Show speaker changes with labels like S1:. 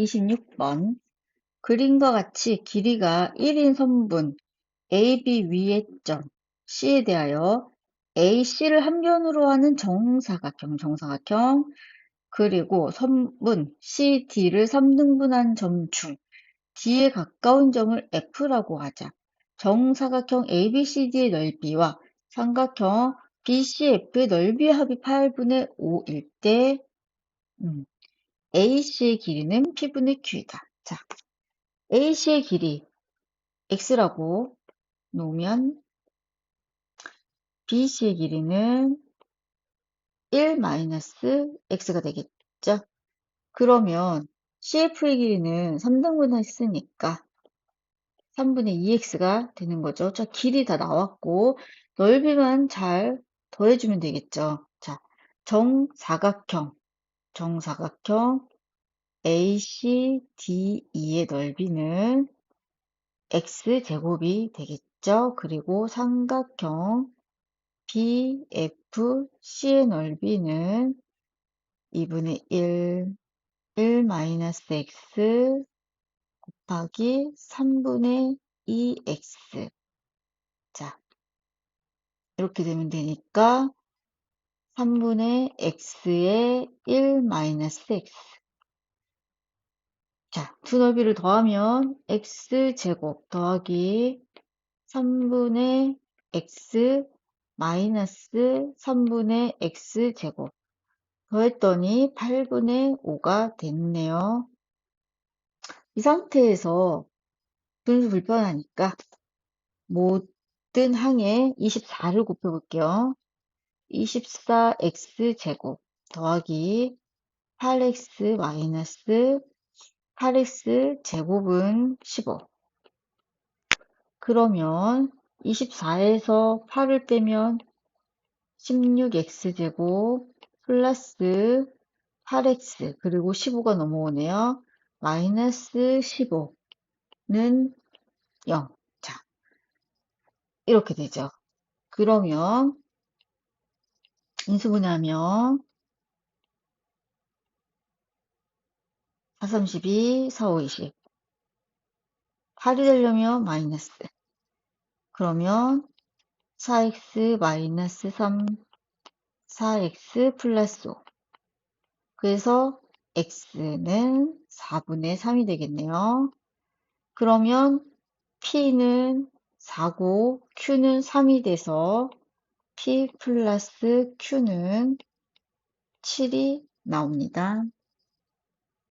S1: 26번. 그림과 같이 길이가 1인 선분 AB 위의 점 C에 대하여 AC를 한 변으로 하는 정사각형, 정사각형. 그리고 선분 CD를 3등분한 점 중 D에 가까운 점을 F라고 하자. 정사각형 ABCD의 넓이와 삼각형 BCF의 넓이의 합이 8분의 5일 때 음, AC의 길이는 P분의 Q이다. 자, AC의 길이 X라고 놓으면 BC의 길이는 1-X가 되겠죠? 그러면 CF의 길이는 3등분 했으니까 3분의 2x가 되는 거죠. 자, 길이 다 나왔고 넓이만 잘 더해주면 되겠죠. 자, 정사각형, 정사각형 ACDE의 넓이는 x제곱이 되겠죠. 그리고 삼각형 BFC의 넓이는 2분의 1, 1-x 곱하기 3분의 2x. 자, 이렇게 되면 되니까 3분의 x의 1-x. 자, 두 넓이를 더하면 x제곱 더하기 3분의 x 마이너스 3분의 x제곱 더했더니 8분의 5가 됐네요. 이 상태에서 분수 불편하니까 모든 항에 24를 곱해볼게요. 24x제곱 더하기 8x 마이너스 8x 제곱은 15. 그러면 24에서 8을 빼면 16x 제곱 플러스 8x 그리고 15가 넘어오네요. 마이너스 15는 0. 자, 이렇게 되죠. 그러면 인수분해하면 4, 32, 4, 5, 20 8이 되려면 마이너스. 그러면 4x 마이너스 3 4x 플러스 5 그래서 x는 4분의 3이 되겠네요. 그러면 p는 4고 q는 3이 돼서 p 플러스 q는 7이 나옵니다.